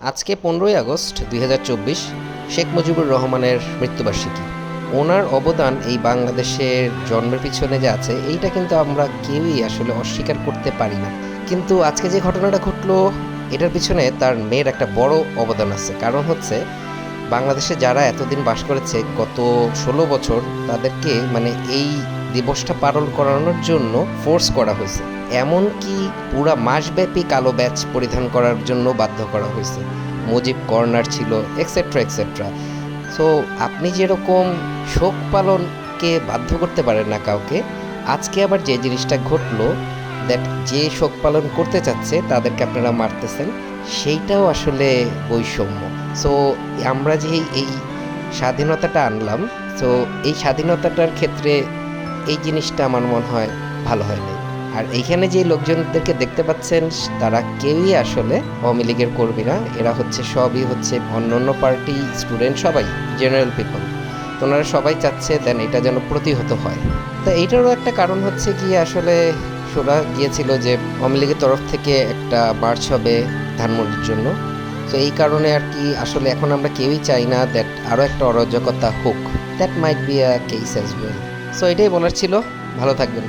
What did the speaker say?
আজকে পনেরোই আগস্ট দুই হাজার চব্বিশ শেখ মুজিবুর রহমানের মৃত্যুবার্ষিকী। ওনার অবদান এই বাংলাদেশের জন্মের পিছনে যে আছে, এইটা কিন্তু আমরা কেউই আসলে অস্বীকার করতে পারি না। কিন্তু আজকে যে ঘটনাটা ঘটলো, এটার পিছনে তার মেয়ের একটা বড় অবদান আছে। কারণ হচ্ছে, বাংলাদেশে যারা এতদিন বাস করেছে, গত ষোলো বছর তাদেরকে মানে এই দিবসটা পালন করানোর জন্য ফোর্স করা হয়েছে। এমনকি পুরা মাসব্যাপী কালো ব্যাচ পরিধান করার জন্য বাধ্য করা হয়েছে। মুজিব কর্নার ছিল এক্সেট্রা এক্সেট্রা সো আপনি যেরকম শোক পালনকে বাধ্য করতে পারেন না কাউকে, আজকে আবার যে জিনিসটা ঘটলো দ্যাট যে শোক পালন করতে চাচ্ছে, তাদেরকে আপনারা মারতেছেন, সেইটাও আসলে বৈষম্য। সো আমরা যে এই স্বাধীনতাটা আনলাম সো এই স্বাধীনতাটার ক্ষেত্রে এই জিনিসটা আমার মনে হয় ভালো হয় নাই। আর এইখানে যে লোকজনদেরকে দেখতে পাচ্ছেন, তারা কেউই আসলে আওয়ামী লীগের কর্মীরা এরা হচ্ছে সবই হচ্ছে অন্য অন্য পার্টি স্টুডেন্ট সবাই জেনারেল পিপল তো ওনারা সবাই চাচ্ছে দেন এটা যেন প্রতিহত হয়। তো এইটারও একটা কারণ হচ্ছে কি আসলে শোনা গিয়েছিল যে আওয়ামী লীগের তরফ থেকে একটা মার্চ হবে ধানমন্ডির জন্য। তো এই কারণে আর কি আসলে এখন আমরা কেউই চাই না দ্যাট আরও একটা অরাজকতা হোক। That might be a case as well so এটাই বলার ছিল। ভালো থাকবেন।